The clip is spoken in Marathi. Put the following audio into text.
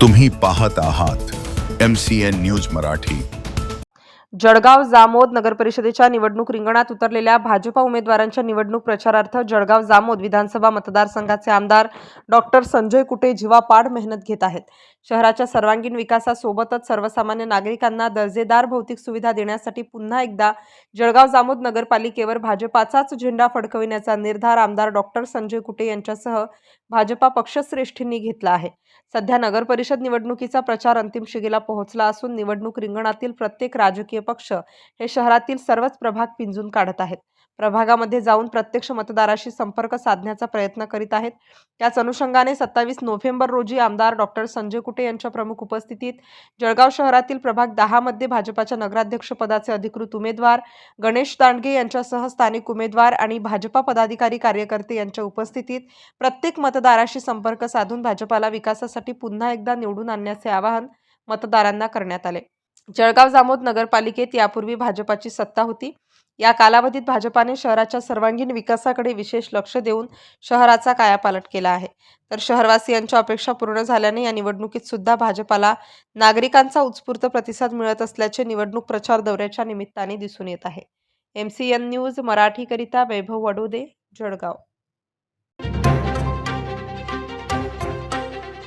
तुम्ही पाहत आहात M C N news Marathi. Jalgaon Jamod नगरपरिषदेच्या निवडणूक रिंगणात उतरलेल्या भाजपा उमेदवारांच्या निवडणूक प्रचारार्थ जळगाव जामोद विधानसभा मतदारसंघाचे आमदार डॉक्टर संजय कुटे जीवापाड मेहनत घेत आहेत. शहराच्या सर्वांगीण विकासासोबतच सर्वसामान्य नागरिकांना दर्जेदार भौतिक सुविधा देण्यासाठी पुन्हा एकदा जळगाव जामोद नगरपालिकेवर भाजपाचाच झेंडा फडकविण्याचा निर्धार आमदार डॉक्टर संजय कुटे यांच्यासह भाजपा पक्षश्रेष्ठींनी घेतला आहे. सध्या नगरपरिषद निवडणुकीचा प्रचार अंतिम शिगेला पोहोचला असून निवडणूक रिंगणातील प्रत्येक राजकीय पक्ष हे शहरातील सर्वच प्रभाग पिंजून काढत आहेत. प्रभागामध्ये जाऊन प्रत्यक्ष मतदाराशी संपर्क साधण्याचा प्रयत्न करीत आहेत. त्याच अनुषंगाने सत्तावीस नोव्हेंबर रोजी आमदार डॉक्टर संजय कुटे यांच्या प्रमुख उपस्थितीत जळगाव शहरातील प्रभाग दहामध्ये भाजपाच्या नगराध्यक्ष पदाचे अधिकृत उमेदवार गणेश दांडगे यांच्यासह स्थानिक उमेदवार आणि भाजपा पदाधिकारी कार्यकर्ते यांच्या उपस्थितीत प्रत्येक मतदाराशी संपर्क साधून भाजपाला विकासासाठी पुन्हा एकदा निवडून आणण्याचे आवाहन मतदारांना करण्यात आले. जळगाव जामोद नगरपालिकेत यापूर्वी भाजपाची सत्ता होती. या कालावधीत भाजपाने शहराच्या सर्वांगीण विकासाकडे विशेष लक्ष देऊन शहराचा कायापालट केला आहे. तर शहरवासियांच्या अपेक्षा पूर्ण झाल्याने या निवडणुकीत सुद्धा भाजपाला नागरिकांचा उत्स्फूर्त प्रतिसाद मिळत असल्याचे निवडणूक प्रचार दौऱ्याच्या निमित्ताने दिसून येत आहे. एम सी एन न्यूज मराठीकरिता वैभव वडोदे जळगाव.